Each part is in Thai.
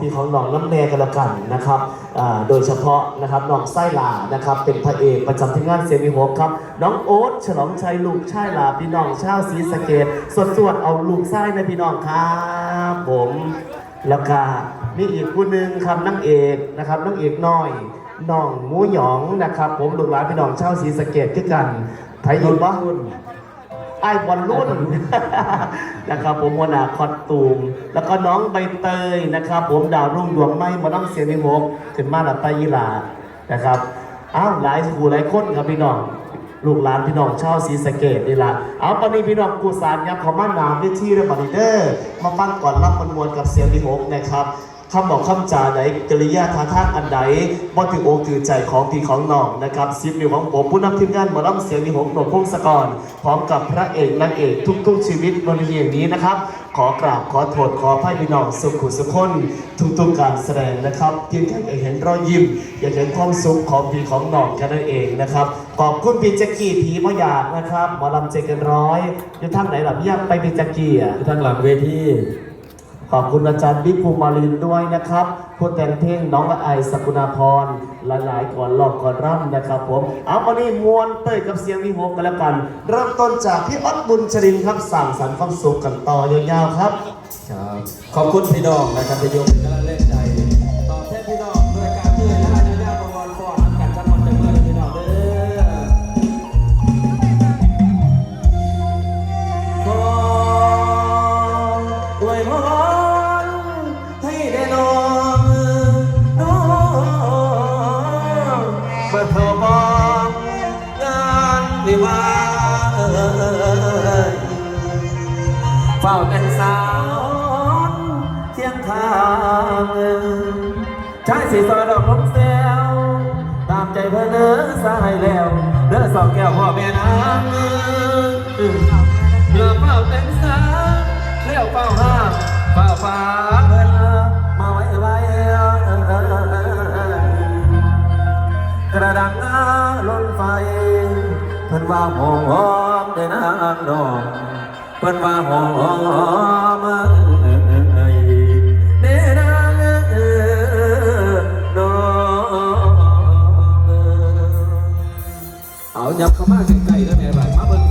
พี่ของน้องน้ำแดงกันละกันนะครับโดยเฉพาะนะครับน้องไส้ลานะครับ เป็นพระเอกประจำทีมงานเสียงมีหกครับ น้องโอ๊ตฉลองชัยลูกชายลาพี่น้องชาวศรีสะเกดสดสวดๆเอาลูกไส้นะพี่น้องครับผมแล้วก็มีอีกผู้หนึ่งครับนางเอกนะครับนางเอกน้อยน้องหมูหยองนะครับ ผมลูกหลานพี่น้องชาวศรีสะเกดคือกันไทยยินบ้า ไอ้บอลรุ่นนะครับผมวนาคอตตูม แล้วก็น้องใบเตยนะครับ ผมดาวรุ่งดวงไม่มาต้องเสียงนิหกขึ้นมาหลับตายีลานะครับอ้าวหลายคู่หลายคนครับพี่น้องลูกหลานพี่น้องชาวศรีสะเกดนี่ละเอาตอนนี้พี่น้องกูสารยับเขามาหนามด้วยที่เรื่องบันเดอร์มาฟังก่อนรับมันมวลกับเสียงนิหกนะครับ คำบอกคำจาใดกริยาท่าทางอันใดบ่ถือโอคือใจของพี่ของน้องนะครับซิปนิวของผมผู้นำทีมงานหมอลำเสียงนิหกหนวดพงศกรพร้อมกับพระเอกนางเอกทุกๆชีวิตบนเวียงนี้นะครับ ขอกราบขอโทษขอพระพี่น้องสุขุสุขคนทุกๆการแสดงนะครับเพียงแค่อยาเห็นรอยยิ้มอยากเห็นความสุขของพี่ของน้องกันนั่นเองนะครับขอบคุณพี่แจ็กกี้ผีมะยากนะครับหมอลำเจกันร้อยอยู่ท่านไหนหลับยากไปพี่แจ็กกี้อะทางหลังเวที ขอบคุณอาจารย์บิ๊กภูมิมาลินด้วยนะครับคุณแตงเพ่งน้องไอสกุณาพรหลายๆก่อนหลอกก่อนร่ำนะครับผมเอาวันนี้มวนเต้ยกับเสียงวิหกกันแล้วกัน เริ่มต้นจากพี่อ๊อตบุญชรินครับสั่งสรรค์ความสุขกันต่อยาวๆครับ ขอบคุณพี่น้องนะครับที่ยมเป็นกำลังแรง สีสอดอกลงแซวตามใจเพื่อเนื้อสายแล้วเด้อสองแก้วพ่อแม่นางเรือเฝ้าเป็นสาเลี้ยวเฝ้าห้าเฝ้าฟ้าเพื่อนมาไว้ไว้กระดังน้าล้นไฟเพิ่นว่าหอมหอมเด้อนางดอกเพิ่นว่าหอมหอม ยับเข้ามาใกล้ๆแล้วแม่บ่ายมาเบิ่ง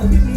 don't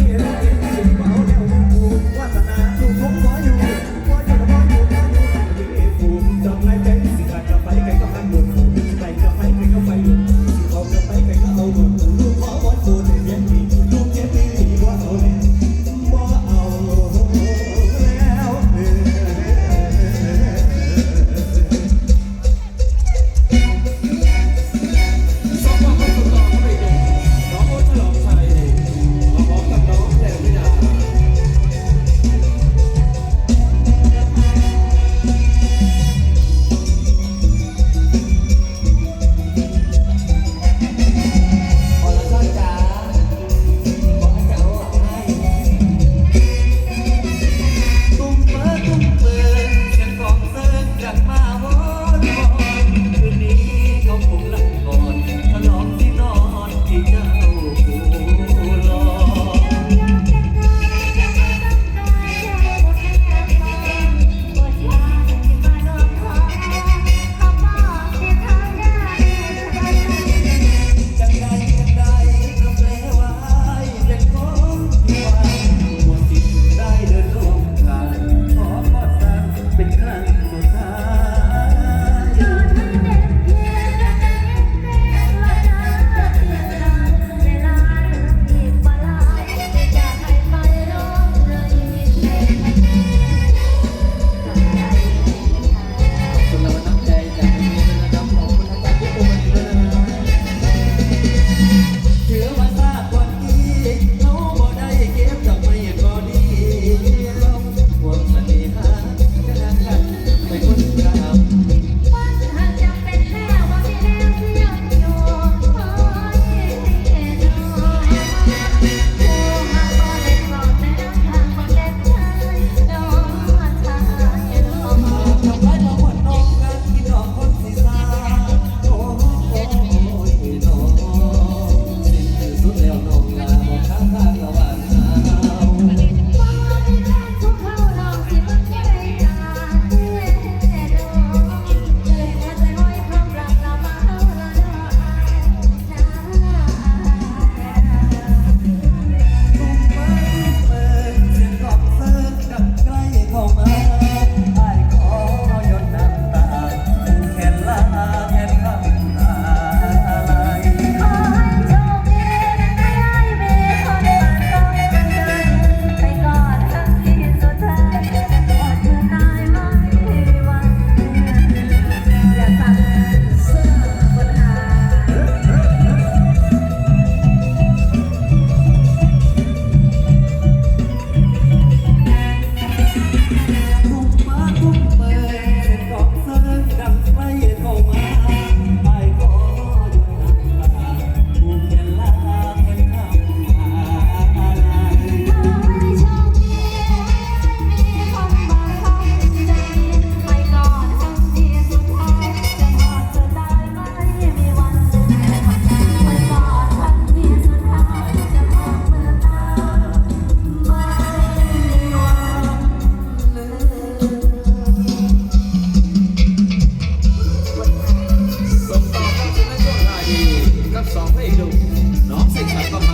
Non, c'est pas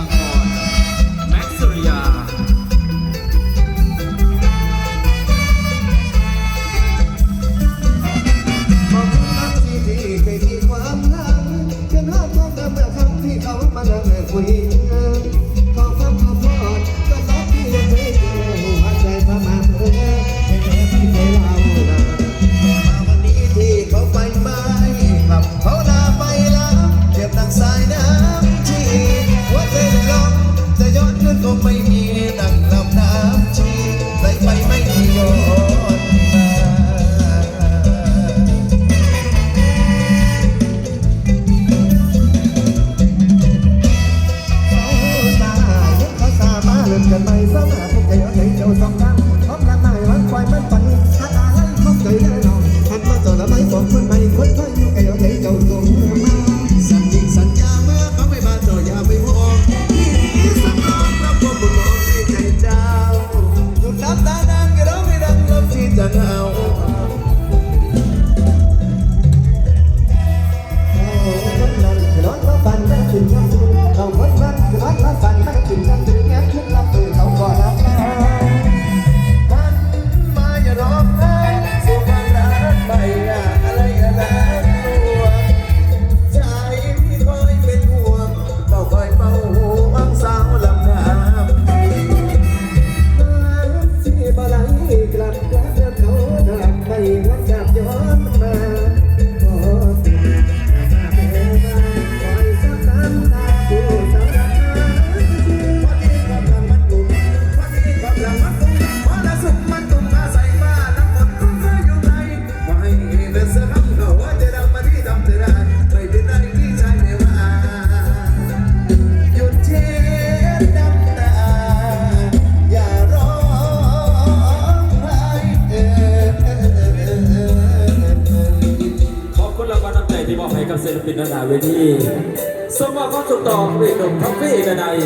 ศิลปินนานาเวทีสมบัติความสุขต่อเรียกหนุ่มท็ฟฟี่ดนัย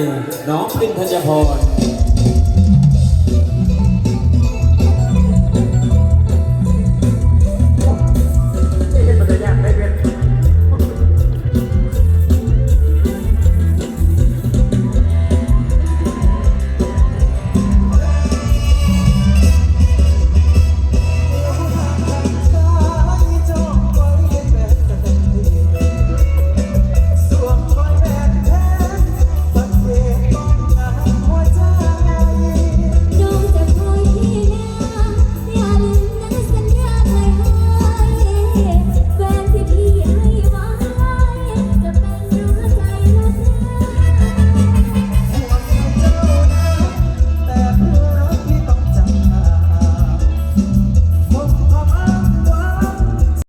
น้องพินธัญพร